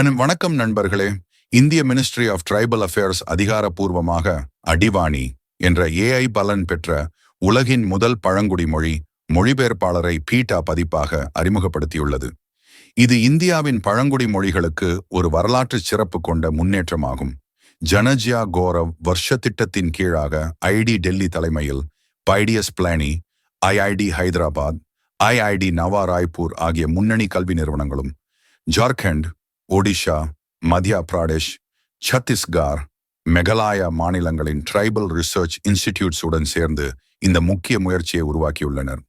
அனு வணக்கம் நண்பர்களே. இந்திய மினிஸ்ட்ரி ஆஃப் ட்ரைபல் அஃபேர்ஸ் அதிகாரப்பூர்வமாக அடிவாணி என்ற ஏஐ பலன் பெற்ற உலகின் முதல் பழங்குடி மொழி மொழிபெயர்ப்பாளரை பீட்டா பதிப்பாக அறிமுகப்படுத்தியுள்ளது. இது இந்தியாவின் பழங்குடி மொழிகளுக்கு ஒரு வரலாற்று சிறப்பு கொண்ட முன்னேற்றமாகும். ஜனஜியா கோரவ் வருஷ திட்டத்தின் கீழாக ஐடி டெல்லி தலைமையில் BITS Pilani IIT Hyderabad IIT Nava Raipur ஆகிய முன்னணி கல்வி நிறுவனங்களும் ஜார்க்கண்ட் ஒடிஷா மத்தியா பிரதேஷ் சத்தீஸ்கர் மெகலாயா மாநிலங்களின் ட்ரைபல் ரிசர்ச் இன்ஸ்டிடியூட்ஸுடன் சேர்ந்து இந்த முக்கிய முயற்சியை உருவாக்கியுள்ளனர்.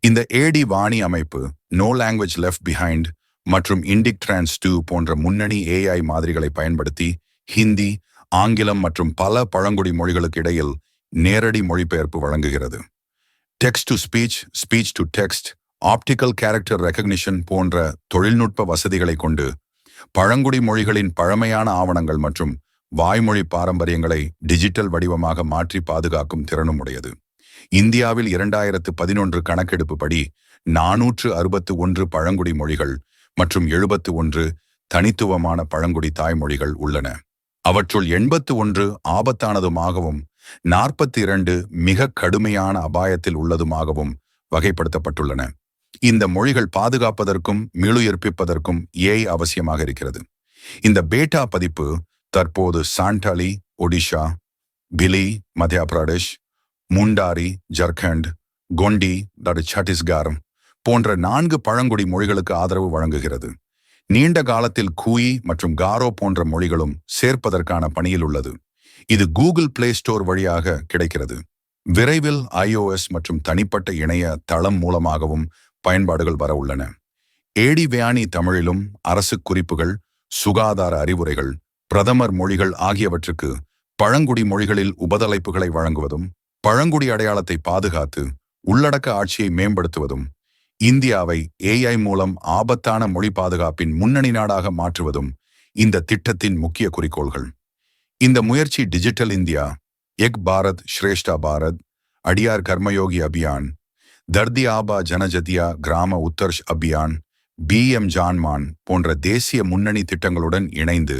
இந்த ஏடி வாணி அமைப்பு நோ லாங்குவேஜ் லெஃப்ட் பிஹைண்ட் மற்றும் இண்டிக் டிரான்ஸ் டூ போன்ற முன்னணி ஏஐ மாதிரிகளை பயன்படுத்தி ஹிந்தி ஆங்கிலம் மற்றும் பல பழங்குடி மொழிகளுக்கு இடையில் நேரடி மொழிபெயர்ப்பு வழங்குகிறது. Text to speech speech to text optical character recognition போன்ற தொழில்நுட்ப வசதிகளை கொண்டு பழங்குடி மொழிகளின் பழமையான ஆவணங்கள் மற்றும் வாய்மொழி பாரம்பரியங்களை டிஜிட்டல் வடிவமாக மாற்றி பாதுகாக்கும் திறனும் உடையது. இந்தியாவில் இரண்டாயிரத்து பதினொன்று கணக்கெடுப்பு படி நானூற்று அறுபத்து ஒன்று பழங்குடி மொழிகள் மற்றும் எழுபத்து ஒன்று தனித்துவமான பழங்குடி தாய்மொழிகள் உள்ளன. அவற்றுள் எண்பத்து ஒன்று ஆபத்தானதுமாகவும் நாற்பத்தி இரண்டு மிக கடுமையான அபாயத்தில் உள்ளதுமாகவும் வகைப்படுத்தப்பட்டுள்ளன. இந்த மொழிகள் பாதுகாப்பதற்கும் மீளுயிர்ப்பிப்பதற்கும் ஏஐ அவசியமாக இருக்கிறது. இந்த பேட்டா பதிப்பு தற்போது சாண்டாலி ஒடிஷா பிலி மத்திய பிரதேஷ் முண்டாரி ஜர்க்கண்ட் கொண்டி சத்தீஸ்கர் போன்ற நான்கு பழங்குடி மொழிகளுக்கு ஆதரவு வழங்குகிறது. நீண்ட காலத்தில் கூயி மற்றும் காரோ போன்ற மொழிகளும் சேர்ப்பதற்கான பணியில் உள்ளது. இது கூகுள் பிளே ஸ்டோர் வழியாக கிடைக்கிறது. விரைவில் ஐஓஎஸ் மற்றும் தனிப்பட்ட இணைய தளம் மூலமாகவும் பயன்பாடுகள் வர உள்ளன. ஏடி வியானி தமிழிலும் அரசு குறிப்புகள் சுகாதார அறிவுரைகள் பிரதமர் மொழிகள் ஆகியவற்றுக்கு பழங்குடி மொழிகளில் உபதலைப்புகளை வழங்குவதும் பழங்குடி அடையாளத்தை பாதுகாத்து உள்ளடக்க ஆட்சியை மேம்படுத்துவதும் இந்தியாவை ஏஐ மூலம் ஆபத்தான மொழி பாதுகாப்பின் முன்னணி நாடாக மாற்றுவதும் இந்த திட்டத்தின் முக்கிய குறிக்கோள்கள். இந்த முயற்சி digital India Ek Bharat Shreshtha Bharat Adi Karmayogi Abhiyan Dharti Aaba Janjatiya Gram Utkarsh Abhiyan P M Janman போன்ற தேசிய முன்னணி திட்டங்களுடன் இணைந்து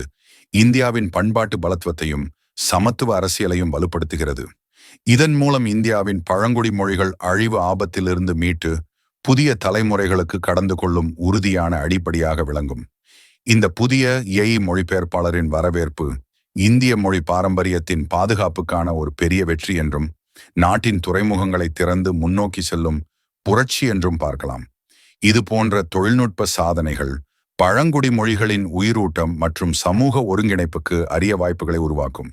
இந்தியாவின் பண்பாட்டு பலத்துவத்தையும் சமத்துவ அரசியலையும் வலுப்படுத்துகிறது. இதன் மூலம் இந்தியாவின் பழங்குடி மொழிகள் அழிவு ஆபத்திலிருந்து மீட்டு புதிய தலைமுறைகளுக்கு கடந்து கொள்ளும் உறுதியான அடிப்படையாக விளங்கும். இந்த புதிய எய் மொழிபெயர்ப்பாளரின் வரவேற்பு இந்திய மொழி பாரம்பரியத்தின் பாதுகாப்புக்கான ஒரு பெரிய வெற்றி என்றும் நாட்டின் துறைமுகங்களை திறந்து முன்னோக்கி செல்லும் புரட்சி என்றும் பார்க்கலாம். இது போன்ற தொழில்நுட்ப சாதனைகள் பழங்குடி மொழிகளின் உயிரூட்டம் மற்றும் சமூக ஒருங்கிணைப்புக்கு அரிய வாய்ப்புகளை உருவாக்கும்.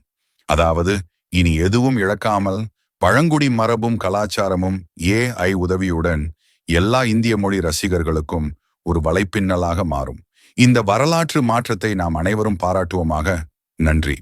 அதாவது இனி எதுவும் இழக்காமல் பழங்குடி மரபும் கலாச்சாரமும் ஏஐ உதவியுடன் எல்லா இந்திய மொழி ரசிகர்களுக்கும் ஒரு வலைப்பின்னலாக மாறும். இந்த வரலாற்று மாற்றத்தை நாம் அனைவரும் பாராட்டுவோமாக. நன்றி.